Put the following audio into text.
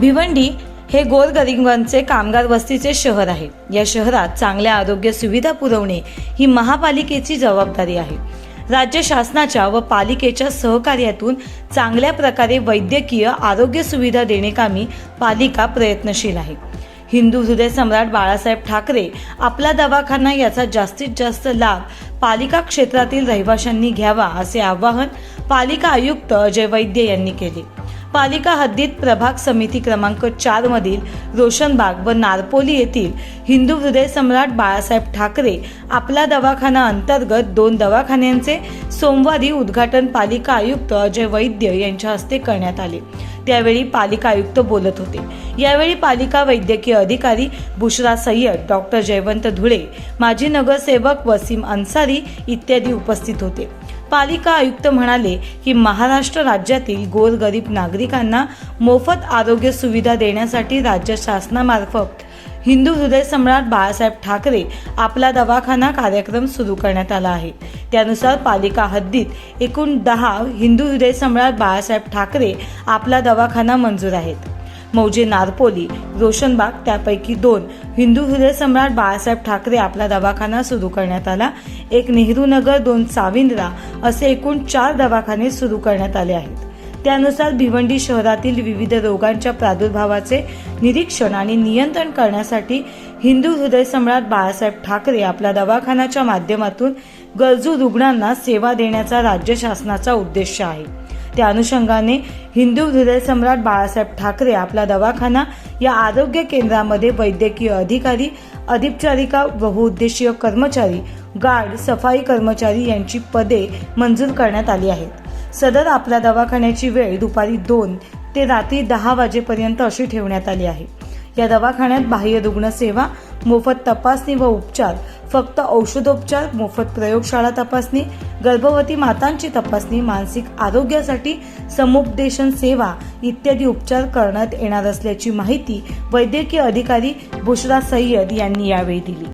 भिवंडी हे गोरगरिबांचे कामगार वस्तीचे शहर आहे. या शहरात चांगल्या आरोग्य सुविधा पुरवणे ही महापालिकेची जबाबदारी आहे. राज्य शासनाच्या व पालिकेच्या सहकार्यातून चांगल्या प्रकारे वैद्यकीय आरोग्य सुविधा देणेकामी पालिका प्रयत्नशील आहे. हिंदू हृदय सम्राट बाळासाहेब ठाकरे आपला दवाखाना याचा जास्तीत जास्त लाभ पालिका क्षेत्रातील रहिवाशांनी घ्यावा असे आवाहन पालिका आयुक्त अजय वैद्य यांनी केले. पालिका हद्दीत प्रभाग समिती क्रमांक चार मधील रोशनबाग व नारपोली येथील हिंदू हृदय सम्राट बाळासाहेब ठाकरे आपला दवाखाना अंतर्गत दोन दवाखान्यांचे सोमवारी उद्घाटन पालिका आयुक्त अजय वैद्य यांच्या हस्ते करण्यात आले. त्यावेळी पालिका आयुक्त बोलत होते. यावेळी पालिका वैद्यकीय अधिकारी बुशरा सय्यद डॉक्टर जयवंत धुळे माजी नगरसेवक वसीम अन्सारी इत्यादी उपस्थित होते. पालिका आयुक्त म्हणाले की महाराष्ट्र राज्यातील गोरगरीब नागरिकांना मोफत आरोग्य सुविधा देण्यासाठी राज्य शासनामार्फत हिंदू हृदय सम्राट बाळासाहेब ठाकरे आपला दवाखाना कार्यक्रम सुरू करण्यात आला आहे. त्यानुसार पालिका हद्दीत एकूण दहा हिंदू हृदय सम्राट बाळासाहेब ठाकरे आपला दवाखाना मंजूर आहेत. मौजे नारपोली रोशनबाग त्यापैकी दोन. हिंदू हृदय सम्राट बाळासाहेब ठाकरे आपला दवाखाना सुरू करण्यात आला. एक नेहरू नगर दोन साविंद्रा असे एकूण चार दवाखाने सुरू करण्यात आले आहेत. त्यानुसार भिवंडी शहरातील विविध रोगांच्या प्रादुर्भावाचे निरीक्षण आणि नियंत्रण करण्यासाठी हिंदू हृदय सम्राट बाळासाहेब ठाकरे आपल्या दवाखान्याच्या माध्यमातून गरजू रुग्णांना सेवा देण्याचा राज्य शासनाचा उद्देश आहे. त्या अनुषंगाने हिंदू हृदय सम्राट बाळासाहेब ठाकरे आपला दवाखाना या आरोग्य केंद्रामध्ये वैद्यकीय अधिकारी अधिपचारिका बहुउद्देशीय कर्मचारी गार्ड सफाई कर्मचारी यांची पदे मंजूर करण्यात आली आहेत. सदर आपल्या दवाखान्याची वेळ दुपारी दोन ते रात्री दहा वाजेपर्यंत अशी ठेवण्यात आली आहे. या दवाखान्यात बाह्य रुग्णसेवा मोफत तपासणी व उपचार फक्त औषधोपचार मोफत प्रयोगशाळा तपासणी गर्भवती मातांची तपासणी मानसिक आरोग्यासाठी समुपदेशन सेवा इत्यादी उपचार करण्यात येणार असल्याची माहिती वैद्यकीय अधिकारी बुशरा सय्यद यांनी यावेळी दिली.